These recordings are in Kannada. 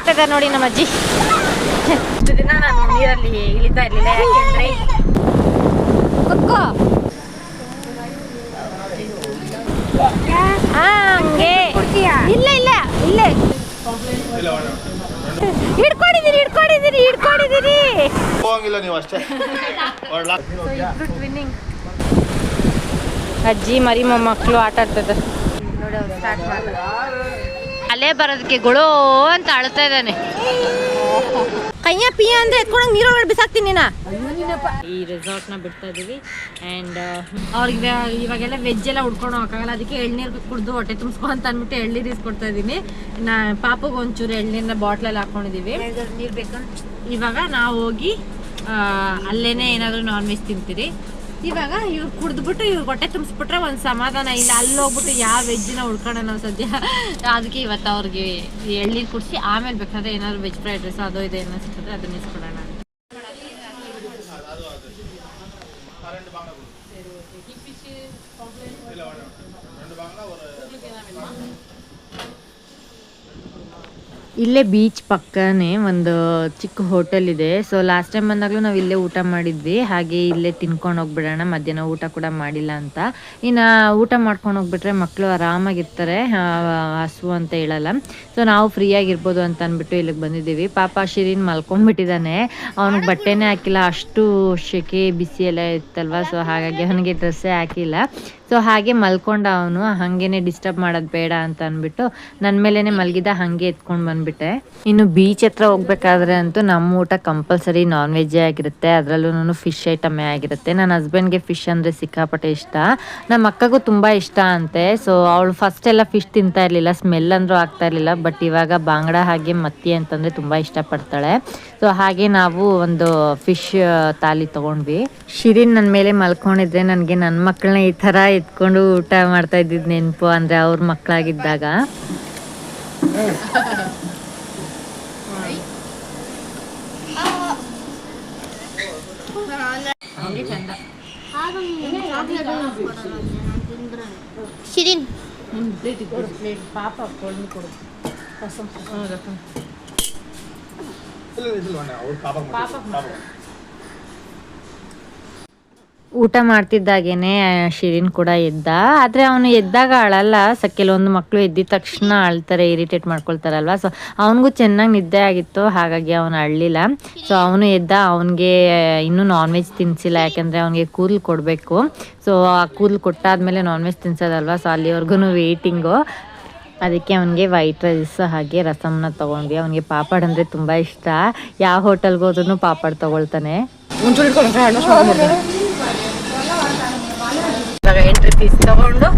ಆಡ್ತದ ನೋಡಿ ನಮ್ಮ ಅಜ್ಜಿ. ಇಷ್ಟು ದಿನ ನಾನು ನೀರಲ್ಲಿ ಇಳಿತಾ ಇರ್ಲಿಲ್ಲ ಯಾಕೆಂದ್ರೆ ಕುತ್ಕೋ ಹಾ ಹಂಗೆ. ಇಲ್ಲ ಇಲ್ಲ ಇಲ್ಲೇ. ಹಿಡ್ಕೊಂಡಿದ್ದೀರಿ ಹಿಡ್ಕೊಂಡಿದ್ದೀರಿ ಹಿಡ್ಕೊಂಡಿದ್ದೀರಿ ಹೋಗಂಗಿಲ್ಲ ನೀವು ಅಷ್ಟೇ. ಒಳ್ಳೆ ಟ್ವಿನ್ನಿಂಗ್ ಅಜ್ಜಿ ಮರಿ ಮೊಮ್ಮಕ್ಕಳು ಆಟ ಆಡ್ತದ. ನೋಡಿ ಸ್ಟಾರ್ಟ್ ಮಾಡ್ತಾರೆ ಅಲೆ ಬರೋದಕ್ಕೆ ಗುಳೋ ಅಂತ ಅಳ್ತಾ ಇದ್ದಾನೆ. ಕೈಯ ಪಿಯ ಅಂದ್ರೆ ಎತ್ಕೊಂಡಂಗೆ ನೀರೊಳಗಡೆ ಬಿಸಾಕ್ತೀನಿ ನಾ ಈ ರೆಸಾರ್ಟ್ನ ಬಿಡ್ತಾ ಇದೀವಿ. ಅಂಡ್ ಅವ್ರಿಗೆ ಇವಾಗೆಲ್ಲ ವೆಜ್ ಎಲ್ಲ ಉಡ್ಕೊಂಡು ಹೋಗಕ್ಕಾಗಲ್ಲ. ಅದಕ್ಕೆ ಎಳ್ನೀರು ಕುಡ್ದು ಹೊಟ್ಟೆ ತುಂಬಿಸ್ಕೊ ಅಂತ ಅಂದ್ಬಿಟ್ಟು ಎಳ್ನೀರು ಇಸ್ಕೊಡ್ತಾ ಇದೀನಿ. ನಾ ಪಾಪಗೆ ಒಂಚೂರು ಎಳ್ನೀರನ್ನ ಬಾಟ್ಲಲ್ಲಿ ಹಾಕೊಂಡಿದೀವಿ. ನೀರು ಬೇಕು? ಇವಾಗ ನಾವು ಹೋಗಿ ಅಲ್ಲೇನೆ ಏನಾದ್ರು ನಾನ್ ವೆಜ್ ತಿಂತೀರಿ. ಇವಾಗ ಇವ್ರು ಕುಡ್ದ್ಬಿಟ್ಟು ಇವ್ರು ಹೊಟ್ಟೆ ತುಂಬಿಸ್ಬಿಟ್ರೆ ಒಂದು ಸಮಾಧಾನ ಇಲ್ಲ. ಅಲ್ಲಿ ಹೋಗ್ಬಿಟ್ಟು ಯಾವ ವೆಜ್ನ ಉಳ್ಕೊಳ್ಳೋಣ ಸದ್ಯ. ಅದಕ್ಕೆ ಇವತ್ತು ಅವ್ರಿಗೆ ಎಳ್ನೀರು ಕುಡಿಸಿ ಆಮೇಲೆ ಬೇಕಾದ್ರೆ ಏನಾದ್ರು ವೆಜ್ ಫ್ರೈಡ್ ರೈಸ್ ಅದೋ ಇದೆ ಏನೋ ಸಿಕ್ಕಿದ್ರೆ ಅದನ್ನ ಇಸ್ಕೊಡೋಣ ಇಲ್ಲೇ ಬೀಚ್ ಪಕ್ಕನೇ ಒಂದು ಚಿಕ್ಕ ಹೋಟೆಲ್ ಇದೆ. ಸೊ ಲಾಸ್ಟ್ ಟೈಮ್ ಬಂದಾಗಲೂ ನಾವು ಇಲ್ಲೇ ಊಟ ಮಾಡಿದ್ವಿ. ಹಾಗೆ ಇಲ್ಲೇ ತಿನ್ಕೊಂಡು ಹೋಗ್ಬಿಡೋಣ. ಮಧ್ಯಾಹ್ನ ಊಟ ಕೂಡ ಮಾಡಿಲ್ಲ ಅಂತ. ಇನ್ನು ಊಟ ಮಾಡ್ಕೊಂಡು ಹೋಗ್ಬಿಟ್ರೆ ಮಕ್ಕಳು ಆರಾಮಾಗಿರ್ತಾರೆ. ಹಸು ಅಂತ ಹೇಳಲ್ಲ. ಸೊ ನಾವು ಫ್ರೀಯಾಗಿರ್ಬೋದು ಅಂತ ಅಂದ್ಬಿಟ್ಟು ಇಲ್ಲಿಗೆ ಬಂದಿದ್ದೀವಿ. ಪಾಪ ಶಿರೀನ್ ಮಲ್ಕೊಂಡ್ಬಿಟ್ಟಿದ್ದಾನೆ. ಅವ್ನಿಗೆ ಬಟ್ಟೆನೇ ಹಾಕಿಲ್ಲ. ಅಷ್ಟು ಶೆಕೆ, ಬಿಸಿ ಎಲ್ಲ ಇತ್ತಲ್ವ? ಸೊ ಹಾಗಾಗಿ ಅವನಿಗೆ ಡ್ರೆಸ್ಸೇ ಹಾಕಿಲ್ಲ. ಸೊ ಹಾಗೆ ಮಲ್ಕೊಂಡ ಅವನು ಹಾಗೇನೆ ಡಿಸ್ಟರ್ಬ್ ಮಾಡೋದು ಬೇಡ ಅಂತ ಅಂದ್ಬಿಟ್ಟು ನನ್ನ ಮೇಲೇನೆ ಮಲಗಿದ ಹಾಗೆ ಎತ್ಕೊಂಡು ಬಂದ್ಬಿಟ್ಟೆ. ಇನ್ನು ಬೀಚ್ ಹತ್ರ ಹೋಗ್ಬೇಕಾದ್ರೆ ಅಂತೂ ನಮ್ಮ ಊಟ ಕಂಪಲ್ಸರಿ ನಾನ್ ವೆಜ್ಜೇ ಆಗಿರುತ್ತೆ. ಅದರಲ್ಲೂ ಫಿಶ್ ಐಟಮೇ ಆಗಿರುತ್ತೆ. ನನ್ನ ಹಸ್ಬೆಂಡ್ಗೆ ಫಿಶ್ ಅಂದರೆ ಸಿಕ್ಕಾಪಟ್ಟೆ ಇಷ್ಟ. ನಮ್ಮ ಅಕ್ಕಗೂ ತುಂಬ ಇಷ್ಟ ಅಂತೆ. ಸೊ ಅವಳು ಫಸ್ಟ್ ಎಲ್ಲ ಫಿಶ್ ತಿಂತಾ ಇರಲಿಲ್ಲ ಸ್ಮೆಲ್ ಅಂದ್ರೂ ಆಗ್ತಾ ಇರಲಿಲ್ಲ ಬಟ್ ಇವಾಗ ಬಾಂಗ್ಡ ಹಾಗೆ ಮತ್ತಿ ಅಂತಂದರೆ ತುಂಬ ಇಷ್ಟಪಡ್ತಾಳೆ. ಸೊ ಹಾಗೆ ನಾವು ಒಂದು ಫಿಶ್ ತಾಲಿ ತಗೊಂಡ್ವಿ. ಶಿರಿನ್ ನನ್ನ ಮೇಲೆ ಮಲ್ಕೊಂಡಿದ್ರೆ ನನಗೆ ನನ್ನ ಮಕ್ಕಳನ್ನ ಈ ಥರ ಎತ್ಕೊಂಡು ಊಟ ಮಾಡ್ತಾ ಇದ್ದಿದ್ ನೆನಪು ಅಂದ್ರೆ ಅವ್ರ ಮಕ್ಕಳಾಗಿದ್ದಾಗ ಪಾಪ ಊಟ ಮಾಡ್ತಿದ್ದಾಗೇನೆ, ಶಿರಿನ್ ಕೂಡ ಎದ್ದ. ಆದರೆ ಅವನು ಎದ್ದಾಗ ಅಳಲ್ಲ. ಸ, ಕೆಲವೊಂದು ಮಕ್ಕಳು ಎದ್ದಿದ ತಕ್ಷಣ ಅಳ್ತಾರೆ, ಇರಿಟೇಟ್ ಮಾಡ್ಕೊಳ್ತಾರಲ್ವ? ಸೊ ಅವನಿಗೂ ಚೆನ್ನಾಗಿ ನಿದ್ದೆ ಆಗಿತ್ತು. ಹಾಗಾಗಿ ಅವನು ಅಳ್ಳಿಲ್ಲ. ಸೊ ಅವನು ಎದ್ದ. ಅವನಿಗೆ, ಇನ್ನೂ ನಾನ್ ವೆಜ್ ತಿನ್ಸಿಲ್ಲ. ಯಾಕೆಂದರೆ ಅವನಿಗೆ ಕೂದಲು ಕೊಡಬೇಕು. ಸೊ ಆ ಕೂದಲು ಕೊಟ್ಟಾದ್ಮೇಲೆ ನಾನ್ ವೆಜ್ ತಿನ್ಸೋದಲ್ವ? ಸೊ ಅಲ್ಲಿವರೆಗೂ ವೇಟಿಂಗು ಅದಕ್ಕೆ ಅವನಿಗೆ ವೈಟ್ ರೈಸ್ ಹಾಗೆ ರಸಮ್ನ ತೊಗೊಂಡ್ವಿ. ಅವನಿಗೆ ಪಾಪಡ್ ಅಂದರೆ ತುಂಬ ಇಷ್ಟ. ಯಾವ ಹೋಟೆಲ್ಗೆ ಹೋದ್ರೂ ಪಾಪಡ್ ತೊಗೊಳ್ತಾನೆ. ಎಂಟ್ರಿ ತಗೊಂಡು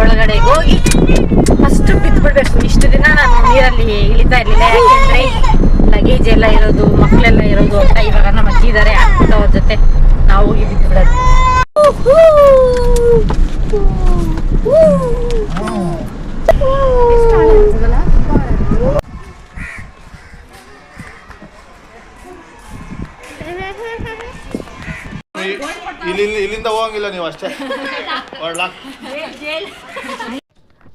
ಒಳಗಡೆ ಹೋಗಿ ಫಸ್ಟ್ ಬಿದ್ದುಬಿಡ್ಬೇಕು ಇಷ್ಟು ದಿನ ನಾನು ನೀರಲ್ಲಿ ಇಳಿತಾ ಇರಲಿಲ್ಲ. ಯಾಕೆಂದ್ರೆ ಲಗೇಜ್ ಎಲ್ಲ ಇರೋದು, ಮಕ್ಕಳೆಲ್ಲ ಇರೋದು ಅಂತ ಇವಾಗ ನಮ್ಮ ಅಜ್ಜಿ ಇದ್ದಾರೆ ಅವ್ರ ಜೊತೆ ನಾವು ಹೋಗಿ ಬಿದ್ದು ಬಿಡೋದು. ಇಲ್ಲಿ ಇಲ್ಲಿಂದ ಹೋಗಂಗಿಲ್ಲ ನೀವು ಅಷ್ಟೇ.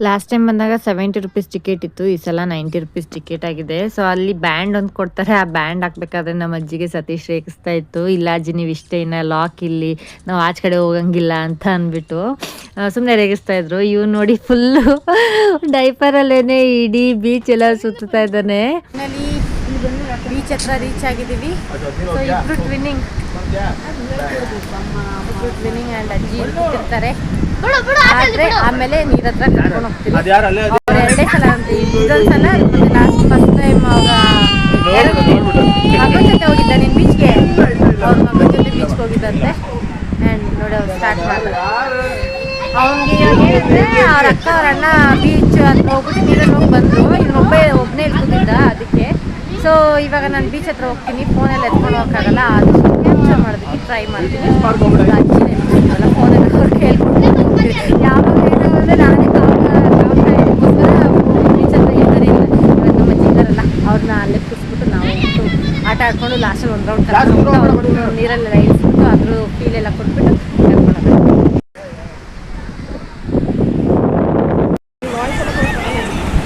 ಲಾಸ್ಟ್ ಟೈಮ್ ಬಂದಾಗ ಸೆವೆಂಟಿ ರುಪೀಸ್ ಟಿಕೆಟ್ ಇತ್ತು ಈ ಸಲ ನೈಂಟಿ ರುಪೀಸ್ ಟಿಕೆಟ್ ಆಗಿದೆ. ಸೊ ಅಲ್ಲಿ ಬ್ಯಾಂಡ್ ಒಂದು ಕೊಡ್ತಾರೆ ಆ ಬ್ಯಾಂಡ್ ಹಾಕ್ಬೇಕಾದ್ರೆ ನಮ್ಮ ಅಜ್ಜಿಗೆ ಸತೀಶ್ ರೇಗಿಸ್ತಾ ಇತ್ತು. ಇಲ್ಲ ಅಜ್ಜಿ ನೀವು ಇಷ್ಟೇ ಇನ್ನ ಲಾಕ್ ಇಲ್ಲಿ ನಾವು ಆಚೆ ಕಡೆ ಹೋಗಂಗಿಲ್ಲ ಅಂತ ಅಂದ್ಬಿಟ್ಟು ಸುಮ್ಮನೆ ರೇಗಿಸ್ತಾ ಇದ್ರು. ಇವ್ ನೋಡಿ ಫುಲ್ಲು ಡೈಪರಲ್ಲೇನೆ ಇಡೀ ಬೀಚ್ ಎಲ್ಲ ಸುತ್ತಾ ಇದ್ದಾನೆ. ಬೀಚ್ ಹತ್ರ ರೀಚ್ ಆಗಿದ್ದೀವಿ. ಸೊ ಇಬ್ರು ಟ್ವಿನ್ನಿಂಗ್ ಟ್ವಿನ್ನಿಂಗ್ ಆ್ಯಂಡ್ ಅಜ್ಜಿ ಇರ್ತಾರೆ ಆದ್ರೆ ಆಮೇಲೆ ನೀರತ್ರ ಹತ್ರ ಕರ್ಕೊಂಡು ಹೋಗ್ತೀವಿ. ಅವ್ರು ಎರಡೇ ಸಲ ಅಂತ. ಇದೊಂದ್ ಸಲ ಲಾಸ್ಟ್ ಫಸ್ಟ್ ಟೈಮ್ ಅವಾಗ ಮಗನ ಜೊತೆ ಹೋಗಿದ್ದ ನೀನ್ ಬೀಚ್ಗೆ ಅವ್ರ ಮಗನ ಜೊತೆ ಬೀಚ್ಗೆ ಹೋಗಿದ್ದಂತೆ. ಆ್ಯಂಡ್ ನೋಡಿ ಅವ್ರು ಸ್ಟಾರ್ಟ್ ಮಾಡ್ತಾರೆ. ಅವ್ನಿಗೆ ಹೇಳಿದ್ರೆ ಅವ್ರ ಅಕ್ಕ ಅವ್ರ ಅಣ್ಣ ಬೀಚ್ ಅಂತ ಹೋಗ್ಬಿಟ್ಟು ನೀರಲ್ಲಿ ಹೋಗಿ ಬಂದ್ರು. ಇನ್ನೊಬ್ಬೇ ಒಬ್ಬನೇ ಇರ್ತಿದ್ದ ಅದಕ್ಕೆ. ಸೊ ಇವಾಗ ನಾನು ಬೀಚ್ ಹತ್ರ ಹೋಗ್ತೀನಿ. ಫೋನಲ್ಲಿ ಎತ್ಕೊಂಡು ಹೋಗೋಕ್ಕಾಗಲ್ಲ. ಅದು ಕ್ಯಾಪ್ಚರ್ ಮಾಡೋದಕ್ಕೆ ಟ್ರೈ ಮಾಡ್ತೀನಿ. ಅಜ್ಜಿನೇ ಫೋನಲ್ಲಿ ಹೇಳ್ಕೊಟ್ಟು ಹೋಗ್ತೀನಿ ಯಾವಾಗ ಏನಾಗುತ್ತೆ ನಾನೇ ಹತ್ರ ಇದ್ದಾರೆ ಇಲ್ಲ ನಮ್ಮ ಚಿಕ್ಕರಲ್ಲ ಅವ್ರನ್ನ ಅಲ್ಲೇ ಕೂರಿಸ್ಬಿಟ್ಟು ನಾವು ಆಟ ಆಡ್ಕೊಂಡು ಲಾಸ್ಟಲ್ಲಿ ಒಂದು ರೌಂಡ್ ಕರ್ಕೊಂಡು ನೀರಲ್ಲಿ ಇಳಿಸ್ಬಿಟ್ಟು ಅದ್ರ ಫೀಲ್ ಎಲ್ಲ ಕೊಟ್ಬಿಟ್ಟು ಏನು ಹೋಗೋದು.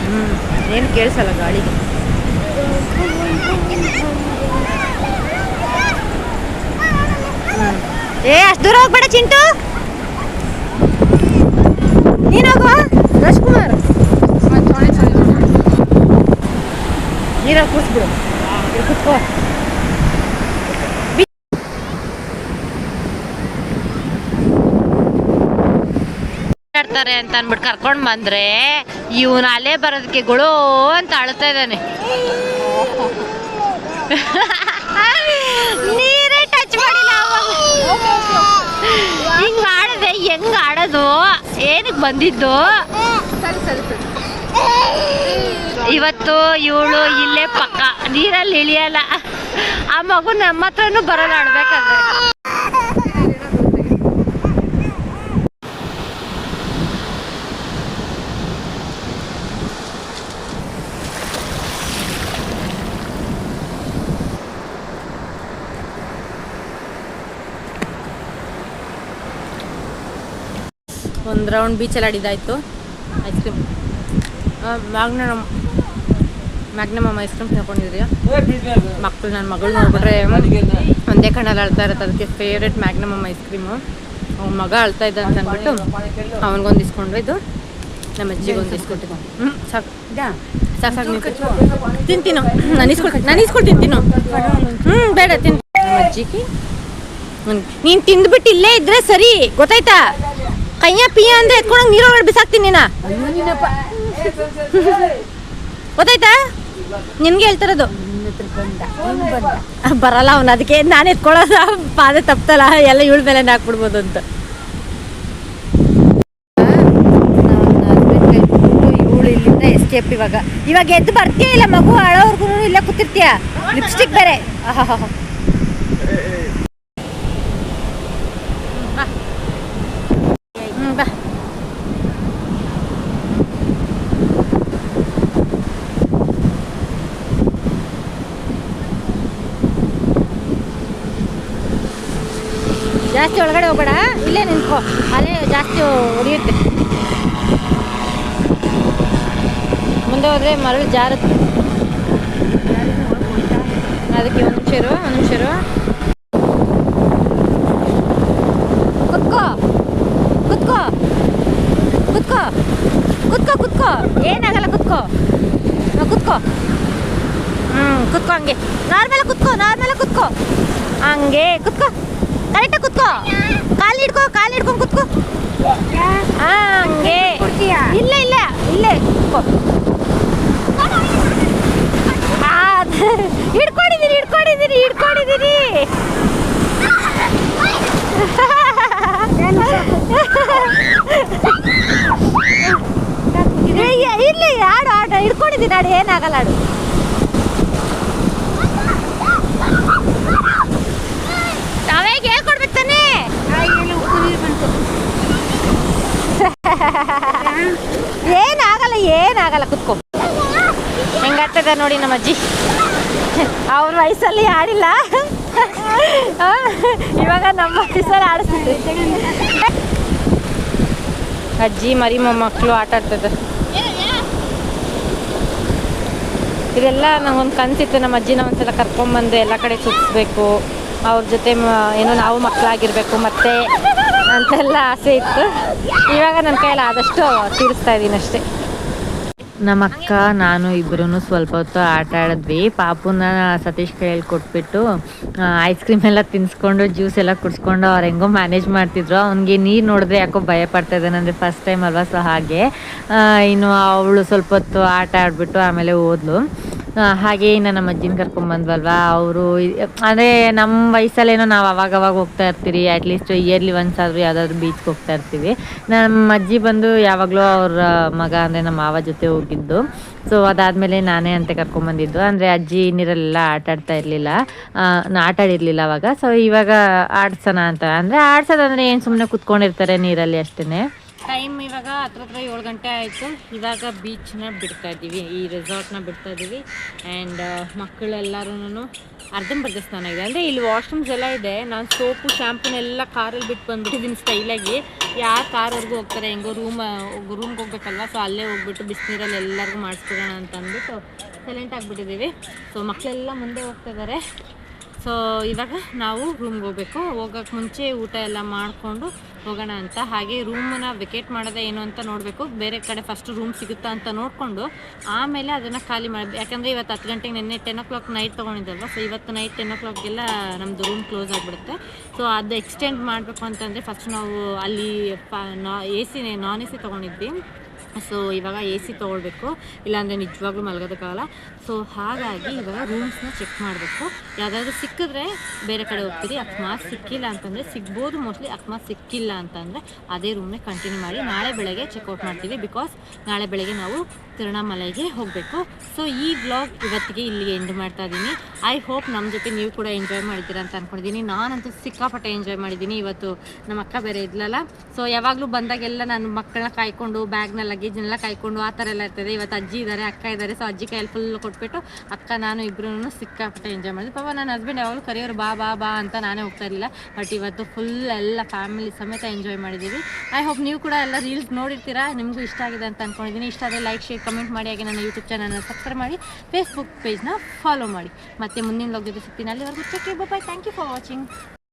ಹ್ಮ್ ಏನು ಅಷ್ಟು ದೂರ ಹೋಗ್ಬೇಡ ಚಿಂಟು. ನೀನು ಹೋಗುವ? ರಾಜ್ಕುಮಾರ್. ನೀರ ಕೂರಿಸ್ಬಿಡು ಕೂತ್ಕೋ. ಅಂತ ಅಂದ್ಬಿಟ್ಟು ಕರ್ಕೊಂಡು ಬಂದ್ರೆ ಇವನ್ ಅಲ್ಲೇ ಬರೋದಕ್ಕೆ ಗುಳು ಅಂತ ಅಳ್ತಾ ಇದ್ದಾನೆ. ಟಚ್ ಮಾಡಿಲ್ಲ ಹಿಂಗ್ ಆಡದೆ ಹೆಂಗ್ ಆಡೋದು? ಏನಕ್ಕೆ ಬಂದಿದ್ದು? ಇವತ್ತು ಇವಳು ಇಲ್ಲೇ ಪಕ್ಕ. ನೀರಲ್ಲಿ ಇಳಿಯಲ್ಲ. ಆ ಮಗು ನಮ್ಮ ಹತ್ರನೂ ಬರಲ್ಲ ಆಡ್ಬೇಕಾದ್ರೆ ಒಂದು ರೌಂಡ್ ಬೀಚಲ್ಲಿ ಆಡಿದ್ದಾಯ್ತು. Ice cream Magnum Magnum ice cream ತಿನ್ಕೊಂಡಿದ್ರಿ ಮಕ್ಕಳು ನನ್ನ ಮಗಳು ನೋಡ್ಬಿಟ್ರೆ ಒಂದೇ ಕಣ್ಣಲ್ಲಿ ಅಳ್ತಾ ಇರುತ್ತೆ ಅದಕ್ಕೆ ಫೇವ್ರೆಟ್ ಮ್ಯಾಗ್ನಮ್ ಐಸ್ ಕ್ರೀಮು ಅವ್ನ ಮಗ ಅಳ್ತಾ ಇದ್ದ ಅಂತ ಅಂದ್ಬಿಟ್ಟು ಅವನಿಗೊಂದು ಇಸ್ಕೊಂಡು ಇದು ನಮ್ಮ ಅಜ್ಜಿಗೊಂದು ಇಸ್ಕೊಟ್ಟಿದ್ದು. ಹ್ಞೂ ಸಾಕು. ಸಾಕು ಸಾಕು ನೀನು ತಿಂತೀನು? ನಾನು ಇಸ್ಕೊಳ್ತೀನಿ ನಾನು ಇಸ್ಕೊಳ್ತೀನಿ ತಿನ್ನು ಹ್ಞೂ ಬೇಡ ತಿನ್ ನಮ್ಮ ಅಜ್ಜಿಗೆ. ನೀನು ತಿಂದ್ಬಿಟ್ಟು ಇಲ್ಲೇ ಇದ್ರೆ ಸರಿ ಗೊತ್ತಾಯ್ತಾ? ಕೈಯ ಪಿಯ ಅಂದ್ರೆ ಎತ್ಕೊಂಡಂಗೆ ನೀರೊಳಗಡೆ ಬಿಸಾಕ್ತೀನಿ ನೀನ ಗೊತ್ತಾಯ್ತಾ? ನಿನ್ಗೆ ಹೇಳ್ತಿರೋದು. ಬರಲ್ಲ ಅವನು ಅದಕ್ಕೆ ನಾನು ಎತ್ಕೊಳ್ಳೋದ. ಪಾದ ತಪ್ತಲ್ಲ ಎಲ್ಲ ಇವಳ ಮೇಲೆ ಹಾಕ್ಬಿಡ್ಬೋದು ಅಂತ. ಇವಳು ಇಲ್ಲಿಂದ ಎಸ್ಕೇಪ್ ಇವಾಗ. ಇವಾಗ ಎದ್ದು ಬರ್ತೀಯ ಇಲ್ಲ ಮಗು? ಅಳೋರ್ಗು ಇಲ್ಲೇ ಕೂತಿರ್ತೀಯ? ಲಿಪ್ಸ್ಟಿಕ್ ಬೇರೆ. ಜಾಸ್ತಿ ಒಳಗಡೆ ಹೋಗಬೇಡ. ಇಲ್ಲೇ ನಿಂತ್ಕೋ. ಅಲ್ಲೇ ಜಾಸ್ತಿ ಹೊಡೆಯುತ್ತೆ ಮುಂದೆ ಹೋದ್ರೆ ಮರಳು ಜಾರುತ್ತೆ. ಅದಕ್ಕೆ ಒಂದು ನಿಮಿಷರು ಒಂದು ನಿಮಿಷರು ಕುತ್ಕೋ. ಕುತ್ಕೋ. ಕುತ್ಕೋ. ಕುತ್ಕೋ ಕುತ್ಕೋ. ಏನಾಗಲ್ಲ ಕುತ್ಕೋ. ಕುತ್ಕೋ. ಹ್ಞೂ ಕುತ್ಕೋ ಹಂಗೆ. ನಾರ್ಮಲ್ ಕುತ್ಕೋ ನಾರ್ಮಲ್ ಕುತ್ಕೋ. ಹಂಗೆ ಕುತ್ಕೋ. ಕರೆಕ್ಟಾಗಿ ಕುತ್ಕೋ. ಕಾಲು ಹಿಡ್ಕೋ ಕಾಲು ಹಿಡ್ಕೊಂಡು ಕುತ್ಕೋ. ಹಂಗೆ. ಇಲ್ಲ ಇಲ್ಲ ಇಲ್ಲೇ ಕುತ್ಕೋ. ಹಿಡ್ಕೊಂಡಿದ್ದೀರಿ ಹಿಡ್ಕೊಂಡಿದ್ದೀರಿ ಏಯ್, ಇಲ್ಲಿ ಆಡು ಆಡು. ಹಿಡ್ಕೊಂಡಿದ್ದೀನಿ ಆಡು ಏನಾಗಲ್ಲ ಆಡು. ಏನಾಗಲ್ಲ ಏನಾಗಲ್ಲ, ಕುತ್ಕೋ. ಹೆಂಗಾಗ್ತದ ನೋಡಿ ನಮ್ಮ ಅಜ್ಜಿ. ಅವ್ರ ವಯಸ್ಸಲ್ಲಿ ಆಡಿಲ್ಲ ಇವಾಗ ನಮ್ಮ ವಯಸ್ಸಲ್ಲಿ ಆಡಿಸ್ತಿದ್ದೆ ಅಜ್ಜಿ ಮರಿ ಮೊಮ್ಮಕ್ಕಳು ಆಟ ಆಡ್ತದೆ. ಇದೆಲ್ಲ ನಂಗೊಂದು ಕನ್ಸಿತ್ತು, ನಮ್ಮ ಅಜ್ಜಿನ ಒಂದ್ಸಲ ಕರ್ಕೊಂಡ್ಬಂದು ಎಲ್ಲ ಕಡೆ ಸುತ್ತಿಸ್ಬೇಕು ಅವ್ರ ಜೊತೆ ಏನೋ ನಾವು ಮಕ್ಕಳಾಗಿರ್ಬೇಕು ಮತ್ತೆ ಅಂತೆಲ್ಲ ಆಸೆ ಇತ್ತು. ಇವಾಗ ನನ್ನ ಕೈಯಲ್ಲಿ ಆದಷ್ಟು ತೀರಿಸ್ತಾ ಇದ್ದೀನಿ ಅಷ್ಟೇ. ನಮ್ಮ ಅಕ್ಕ, ನಾನು ಇಬ್ಬರೂ ಸ್ವಲ್ಪ ಹೊತ್ತು ಆಟ ಆಡಿದ್ವಿ. ಪಾಪುನ ಸತೀಶ್ ಕೈಯಲ್ಲಿ ಕೊಟ್ಬಿಟ್ಟು ಐಸ್ ಕ್ರೀಮ್ ಎಲ್ಲ ತಿನ್ಸ್ಕೊಂಡು ಜ್ಯೂಸ್ ಎಲ್ಲ ಕುಡಿಸ್ಕೊಂಡು ಅವ್ರು ಹೆಂಗೋ ಮ್ಯಾನೇಜ್ ಮಾಡ್ತಿದ್ರು. ಅವ್ನಿಗೆ ನೀರು ನೋಡಿದ್ರೆ ಯಾಕೋ ಭಯ ಪಡ್ತಾ ಇದ್ದಾನೆ. ಫಸ್ಟ್ ಟೈಮ್ ಅಲ್ವಾ? ಸೊ ಹಾಗೆ ಇನ್ನು ಅವಳು ಸ್ವಲ್ಪ ಹೊತ್ತು ಆಟ ಆಡಿಬಿಟ್ಟು ಆಮೇಲೆ ಓದ್ಲು ಹಾಗೆ ಇನ್ನು ನಮ್ಮ ಅಜ್ಜಿನ ಕರ್ಕೊಂಬಂದ್ವಲ್ವಾ ಅವರು ಅಂದರೆ ನಮ್ಮ ವಯಸ್ಸಲ್ಲೇನೋ ನಾವು ಅವಾಗ ಅವಾಗ ಹೋಗ್ತಾ ಇರ್ತೀರಿ ಅಟ್ಲೀಸ್ಟ್ ಇಯರ್ಲಿ ಒನ್ಸ್ ಆದರೂ ಯಾವುದಾದ್ರು ಬೀಚ್ಗೆ ಹೋಗ್ತಾ ಇರ್ತೀವಿ. ನಮ್ಮ ಅಜ್ಜಿ ಬಂದು ಯಾವಾಗಲೂ ಅವ್ರ ಮಗ ಅಂದರೆ ನಮ್ಮ ಮಾವ ಜೊತೆ ಹೋಗಿದ್ದು. ಸೊ ಅದಾದಮೇಲೆ ನಾನೇ ಅಂತ ಕರ್ಕೊಂಬಂದಿದ್ದು ಅಂದರೆ ಅಜ್ಜಿ ನೀರಲ್ಲೆಲ್ಲ ಆಟ ಆಡ್ತಾ ಇರಲಿಲ್ಲ ಆಟ ಆಡಿರಲಿಲ್ಲ ಅವಾಗ. ಸೊ ಇವಾಗ ಆಡ್ಸೋಣ ಅಂತ. ಅಂದರೆ ಆಡ್ಸೋದಂದ್ರೆ ಏನು ಸುಮ್ಮನೆ ಕುತ್ಕೊಂಡಿರ್ತಾರೆ ನೀರಲ್ಲಿ ಅಷ್ಟೇ ಟೈಮ್ ಇವಾಗ ಹತ್ರ ಹತ್ರ ಏಳು ಗಂಟೆ ಆಯಿತು. ಇವಾಗ ಬೀಚ್ನ ಬಿಡ್ತಾ ಇದ್ದೀವಿ, ಈ ರೆಸಾರ್ಟ್ನ ಬಿಡ್ತಾ ಇದ್ದೀವಿ. ಆ್ಯಂಡ್ ಮಕ್ಕಳೆಲ್ಲರೂ ಅರ್ಧಂಬರ್ಧ ಸ್ನಾನ ಇದೆ. ಅಂದರೆ ಇಲ್ಲಿ ವಾಶ್ರೂಮ್ಸ್ ಎಲ್ಲ ಇದೆ. ನಾನು ಸೋಪು ಶ್ಯಾಂಪೂನೆಲ್ಲ ಕಾರಲ್ಲಿ ಬಿಟ್ಟು ಬಂದ್ಬಿಟ್ಟಿದ್ದೀನಿ ಸ್ಟೈಲಾಗಿ ಯಾರು ಕಾರ್ವರೆಗೂ ಹೋಗ್ತಾರೆ, ಹೆಂಗೋ ರೂಮ್ ರೂಮ್ಗೆ ಹೋಗ್ಬೇಕಲ್ಲ ಸೊ ಅಲ್ಲೇ ಹೋಗ್ಬಿಟ್ಟು ಬಿಸಿನೀರಲ್ಲಿ ಎಲ್ಲರಿಗೂ ಮಾಡಿಸ್ಬಿಡೋಣ ಅಂತ ಅಂದ್ಬಿಟ್ಟು ಸೈಲೆಂಟ್ ಆಗಿಬಿಟ್ಟಿದ್ದೀವಿ ಸೊ ಮಕ್ಕಳೆಲ್ಲ ಮುಂದೆ ಹೋಗ್ತಾ ಇದ್ದಾರೆ ಸೊ ಇವಾಗ ನಾವು ರೂಮ್ಗೆ ಹೋಗ್ಬೇಕು. ಹೋಗೋಕ್ಕೆ ಮುಂಚೆ ಊಟ ಎಲ್ಲ ಮಾಡಿಕೊಂಡು ಹೋಗೋಣ ಅಂತ. ಹಾಗೆ ರೂಮನ್ನ ವೆಕೇಟ್ ಮಾಡೋದೇ ಏನು ಅಂತ ನೋಡಬೇಕು. ಬೇರೆ ಕಡೆ ಫಸ್ಟ್ ರೂಮ್ ಸಿಗುತ್ತಾ ಅಂತ ನೋಡಿಕೊಂಡು ಆಮೇಲೆ ಅದನ್ನು ಖಾಲಿ ಮಾಡಿ, ಯಾಕಂದರೆ ಇವತ್ತು ಹತ್ತು ಗಂಟೆಗೆ ನಿನ್ನೆ ಟೆನ್ ಓ ಕ್ಲಾಕ್ ನೈಟ್ ತೊಗೊಂಡಿದ್ದಲ್ವ? ಸೊ ಇವತ್ತು ನೈಟ್ ಟೆನ್ ಓ ಕ್ಲಾಕ್ಗೆಲ್ಲ ನಮ್ಮದು ರೂಮ್ ಕ್ಲೋಸ್ ಆಗಿಬಿಡುತ್ತೆ. ಸೊ ಅದು ಎಕ್ಸ್ಟೆಂಡ್ ಮಾಡಬೇಕು ಅಂತಂದರೆ ಫಸ್ಟ್ ನಾವು ಅಲ್ಲಿ ನಾ ಎ ಸಿನೇ ನಾನ್ ಎ ಸಿ ತೊಗೊಂಡಿದ್ವಿ. ಸೊ ಇವಾಗ ಎ ಸಿ ತೊಗೊಳ್ಬೇಕು. ಇಲ್ಲಾಂದರೆ ನಿಜವಾಗ್ಲೂ ಮಲಗೋದಕ್ಕಾಗಲ್ಲ ಸೊ ಹಾಗಾಗಿ ಇವಾಗ ರೂಮ್ಸ್ನ ಚೆಕ್ ಮಾಡಬೇಕು. ಯಾವುದಾದ್ರೂ ಸಿಕ್ಕಿದ್ರೆ ಬೇರೆ ಕಡೆ ಹೋಗ್ತೀರಿ. ಅಕಸ್ಮಾತ್ ಸಿಕ್ಕಿಲ್ಲ ಅಂತಂದರೆ ಸಿಗ್ಬೋದು ಮೋಸ್ಟ್ಲಿ ಅಕಸ್ಮಾತ್ ಸಿಕ್ಕಿಲ್ಲ ಅಂತಂದರೆ ಅದೇ ರೂಮ್ನೇ ಕಂಟಿನ್ಯೂ ಮಾಡಿ ನಾಳೆ ಬೆಳಗ್ಗೆ ಚೆಕ್ಔಟ್ ಮಾಡ್ತೀವಿ. ಬಿಕಾಸ್ ನಾಳೆ ಬೆಳಗ್ಗೆ ನಾವು ತಿರುಣಾಮಲೆಗೆ ಹೋಗಬೇಕು. ಸೊ ಈ ಬ್ಲಾಗ್ ಇವತ್ತಿಗೆ ಇಲ್ಲಿಗೆ ಎಂಡ್ ಮಾಡ್ತಾ ಇದ್ದೀನಿ ಐ ಹೋಪ್ ನಮ್ಮ ಜೊತೆ ನೀವು ಕೂಡ ಎಂಜಾಯ್ ಮಾಡಿದ್ದೀರಾ ಅಂತ ಅಂದ್ಕೊಂಡಿದ್ದೀನಿ ನಾನಂತೂ ಸಿಕ್ಕಾಪಟ್ಟೆ ಎಂಜಾಯ್ ಮಾಡಿದ್ದೀನಿ ಇವತ್ತು ನಮ್ಮ ಅಕ್ಕ ಬೇರೆ ಇದ್ಲಲ್ಲ. ಸೊ ಯಾವಾಗಲೂ ಬಂದಾಗೆಲ್ಲ ನಾನು ಮಕ್ಕಳನ್ನ ಕಾಯ್ಕೊಂಡು ಬ್ಯಾಗ್ನ ಲಗೇಜ್ನೆಲ್ಲ ಕಾಯ್ಕೊಂಡು ಆ ಥರ ಎಲ್ಲ ಇರ್ತದೆ. ಇವತ್ತು ಅಜ್ಜಿ ಇದ್ದಾರೆ ಅಕ್ಕ ಇದ್ದಾರೆ ಸೊ ಅಜ್ಜಿ ಕೈಯಲ್ಲಿ ಫುಲ್ ಕೊಟ್ಬಿಟ್ಟು ಅಕ್ಕ, ನಾನು ಇಬ್ಬರೂ ಸಿಕ್ಕಾಪಟ್ಟೆ ಎಂಜಾಯ್ ಮಾಡಿದ್ವಿ. ಪಾಪ ನನ್ನ ಹಸ್ಬೆಂಡ್ ಯಾವಾಗಲೂ ಕರೆಯೋರು ಬಾ ಬಾ ಬಾ ಅಂತ ನಾನೇ ಹೋಗ್ತಾ ಇರಲಿಲ್ಲ. ಬಟ್ ಇವತ್ತು ಫುಲ್ ಎಲ್ಲ ಫ್ಯಾಮಿಲಿ ಸಮೇತ ಎಂಜಾಯ್ ಮಾಡಿದ್ದೀವಿ. ಐ ಹೋಪ್ ನೀವು ಕೂಡ ಎಲ್ಲ ರೀಲ್ಸ್ ನೋಡಿರ್ತೀರಾ. ನಿಮಗೂ ಇಷ್ಟ ಆಗಿದೆ ಅಂತ ಅಂದ್ಕೊಂಡಿದ್ದೀನಿ ಇಷ್ಟ ಆದರೆ ಲೈಕ್ ಶೇರ್ ಕಮೆಂಟ್ ಮಾಡಿ. ಹಾಗೆ ನನ್ನ ಯೂಟ್ಯೂಬ್ ಚಾನಲ್ನ ಸಬ್ಸ್ಕ್ರೈಬ್ ಮಾಡಿ. ಫೇಸ್ಬುಕ್ ಪೇಜ್ನ ಫಾಲೋ ಮಾಡಿ. ಮತ್ತೆ ಮುಂದಿನ ಲಾಗ್ ಜೊತೆ ಸಿಗ್ತೀನಿ. ಅಲ್ಲಿವರೆಗೂ check bye thank you for watching